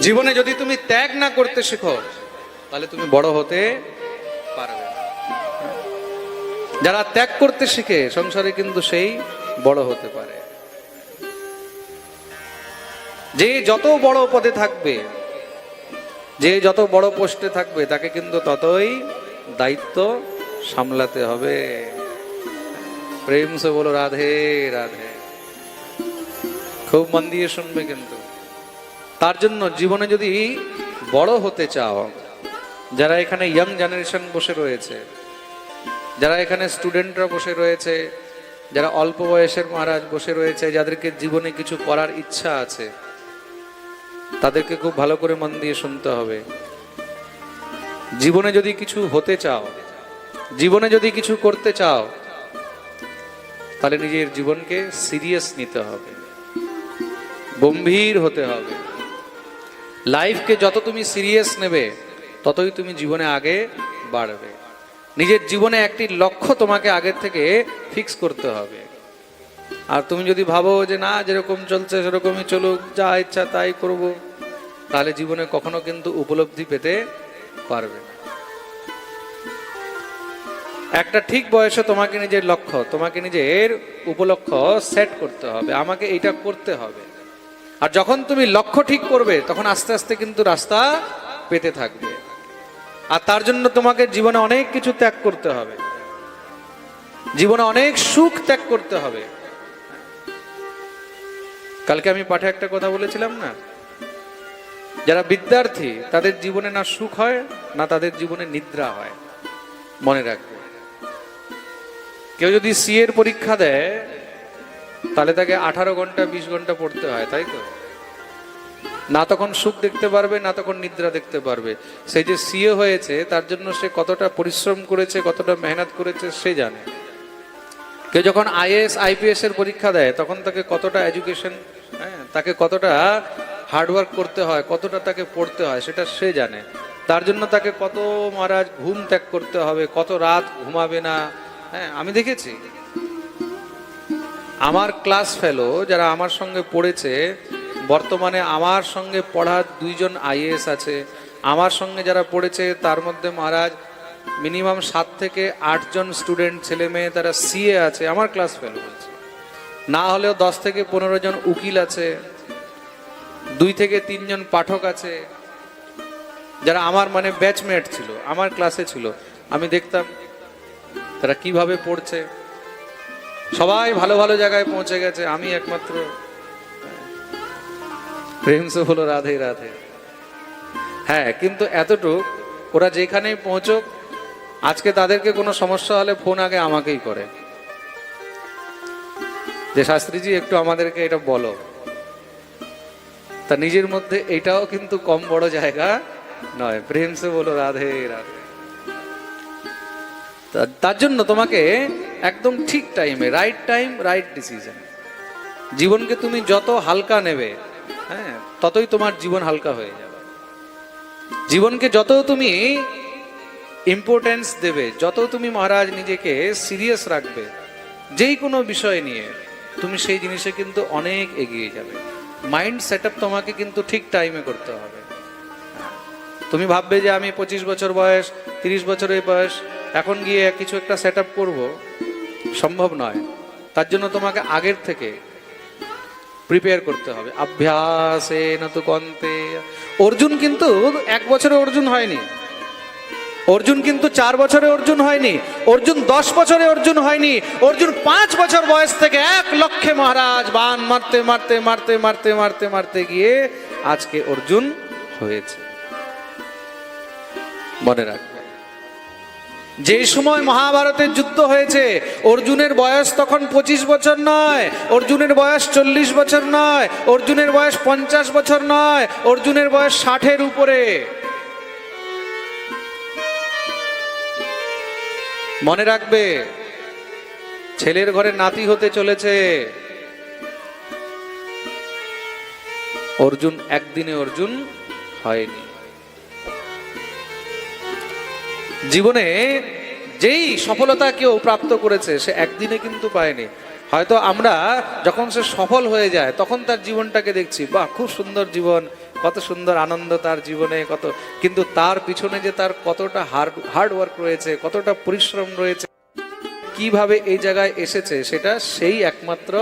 জীবনে যদি তুমি ত্যাগ না করতে শেখো, তাহলে তুমি বড় হতে পারবে যারা ত্যাগ করতে শিখে, সংসারে কিন্তু সেই বড় হতে পারে। যে যত বড় পদে থাকবে, যে যত বড় পোস্টে থাকবে, তাকে কিন্তু ততই দায়িত্ব সামলাতে হবে। প্রেম সে বলো, রাধে রাধে। খুব মন দিয়ে শুনবে কিন্তু। তার জন্য জীবনে যদি বড় হতে চাও, যারা এখানে ইয়াং জেনারেশন বসে রয়েছে, যারা এখানে স্টুডেন্টরা বসে রয়েছে, যারা অল্প বয়সের মহারাজ বসে রয়েছে, যাদেরকে জীবনে কিছু করার ইচ্ছা আছে, তাদেরকে খুব ভালো করে মন দিয়ে শুনতে হবে। জীবনে যদি কিছু হতে চাও, জীবনে যদি কিছু করতে চাও, তাহলে নিজের জীবনকে সিরিয়াস নিতে হবে। গম্ভীর হতে হবে। লাইফকে যত তুমি সিরিয়াস নেবে, ততই তুমি জীবনে আগে বাড়বে। নিজের জীবনে একটি লক্ষ্য তোমাকে আগের থেকে ফিক্স করতে হবে। আর তুমি যদি ভাবো যে না, যেরকম চলছে সেরকমই চলুক, যা ইচ্ছা তাই করব, তাহলে জীবনে কখনো কিন্তু উপলব্ধি পেতে পারবে না। একটা ঠিক বয়সে তোমাকে নিজের লক্ষ্য, তোমাকে নিজের উপলক্ষ সেট করতে হবে, আমাকে এইটা করতে হবে। আর যখন তুমি লক্ষ্য ঠিক করবে, তখন আস্তে আস্তে কিন্তু রাস্তা পেতে থাকবে। আর তার জন্য তোমাকে জীবনে অনেক কিছু ত্যাগ করতে হবে। জীবনে অনেক সুখ ত্যাগ করতে হবে। কালকে আমি পাঠে একটা কথা বলেছিলাম না? যারা বিদ্যার্থী, তাদের জীবনে না সুখ হয়, না তাদের জীবনে নিদ্রা হয়। মনে রাখবে। কেউ যদি সি এর পরীক্ষা দেয় তাহলে তাকে আঠারো ঘণ্টা, বিশ ঘণ্টা পড়তে হয়, তাই তো? না তখন সুখ দেখতে পারবে, না তখন নিদ্রা দেখতে পারবে। সেই যে সিএ হয়েছে, তার জন্য সে কতটা পরিশ্রম করেছে, কতটা মেহনত করেছে, সে জানে। কেউ যখন আইএস আইপিএস এর পরীক্ষা দেয়, তখন তাকে কতটা এডুকেশন হ্যাঁ তাকে কতটা হার্ডওয়ার্ক করতে হয়, কতটা তাকে পড়তে হয়, সেটা সে জানে। তার জন্য তাকে কত মহারাজ ঘুম ত্যাগ করতে হবে, কত রাত ঘুমাবে না হ্যাঁ আমি দেখেছি। আমার ক্লাস ফেলো যারা আমার সঙ্গে পড়েছে, বর্তমানে আমার সঙ্গে পড়া দুইজন আইএএস আছে। আমার সঙ্গে যারা পড়েছে, তার মধ্যে মহারাজ মিনিমাম সাত থেকে আটজন স্টুডেন্ট ছেলে মেয়ে তারা সিএ আছে, আমার ক্লাস ফেলো বলছে। না হলেও দশ থেকে পনেরো জন উকিল আছে, দুই থেকে তিনজন পাঠক আছে, যারা আমার মানে ব্যাচমেট ছিল, আমার ক্লাসে ছিল। আমি দেখতাম তারা কীভাবে পড়ছে। সবাই ভালো ভালো জায়গায় পৌঁছে গেছে, আমি একমাত্র। প্রেম সে হলো রাধে রাধে। হ্যাঁ কিন্তু এতটুক, ওরা যেখানেই পৌঁছক, আজকে তাদেরকে কোনো সমস্যা হলে ফোন আগে আমাকেই করে। যে শাস্ত্রীজি, একটু আমাদেরকে এটা বলো। তা নিজের মধ্যে এটাও কিন্তু কম বড় জায়গা নয়। প্রেম সে বলো রাধে। রাধে তার জন্য তোমাকে একদম ঠিক টাইমে রাইট টাইম রাইট ডিসিশন জীবনকে তুমি যত হালকা নেবে হ্যাঁ ততই তোমার জীবন হালকা হয়ে যাবে। জীবনকে যত তুমি ইম্পর্টেন্স দেবে, যত তুমি মহারাজ নিজেকে সিরিয়াস রাখবে, যেই কোনো বিষয় নিয়ে, তুমি সেই জিনিসে কিন্তু অনেক এগিয়ে যাবে। মাইন্ড সেট তোমাকে কিন্তু ঠিক টাইমে করতে হবে। তুমি ভাববে যে আমি পঁচিশ বছর বয়স, তিরিশ বছরের বয়স, এখন গিয়ে কিছু একটা সেট আপ করব সম্ভব নয়। তার জন্য তোমাকে আগের থেকে প্রিপেয়ার করতে হবে। অভ্যাসে না কন্তে অর্জুন কিন্তু এক বছরে অর্জুন হয়নি। অর্জুন কিন্তু চার বছরে অর্জুন হয়নি। অর্জুন দশ বছরে অর্জুন হয়নি। অর্জুন পাঁচ বছর বয়স থেকে এক লক্ষে মহারাজ বান মারতে মারতে মারতে মারতে মারতে মারতে গিয়ে আজকে অর্জুন হয়েছে। মনে রাখবে। যে সময় মহাভারতের যুদ্ধ হয়েছে, অর্জুনের বয়স তখন পঁচিশ বছর নয়, অর্জুনের বয়স চল্লিশ বছর নয়, অর্জুনের বয়স পঞ্চাশ বছর নয়, অর্জুনের বয়স ষাটের উপরে। মনে রাখবে, ছেলের ঘরে নাতি হতে চলেছে। অর্জুন, একদিনে অর্জুন হয়নি। জীবনে যেই সফলতা কেউ প্রাপ্ত করেছে, সে একদিনে কিন্তু পায়নি। হয়তো আমরা যখন সে সফল হয়ে যায়, তখন তার জীবনটাকে দেখছি, বাহ, খুব সুন্দর জীবন, কত সুন্দর আনন্দ তার জীবনে, কত কিন্তু তার পিছনে যে তার কতটা হার্ড হার্ড ওয়ার্ক রয়েছে, কতটা পরিশ্রম রয়েছে, কীভাবে এই জায়গায় এসেছে, সেটা সেই একমাত্র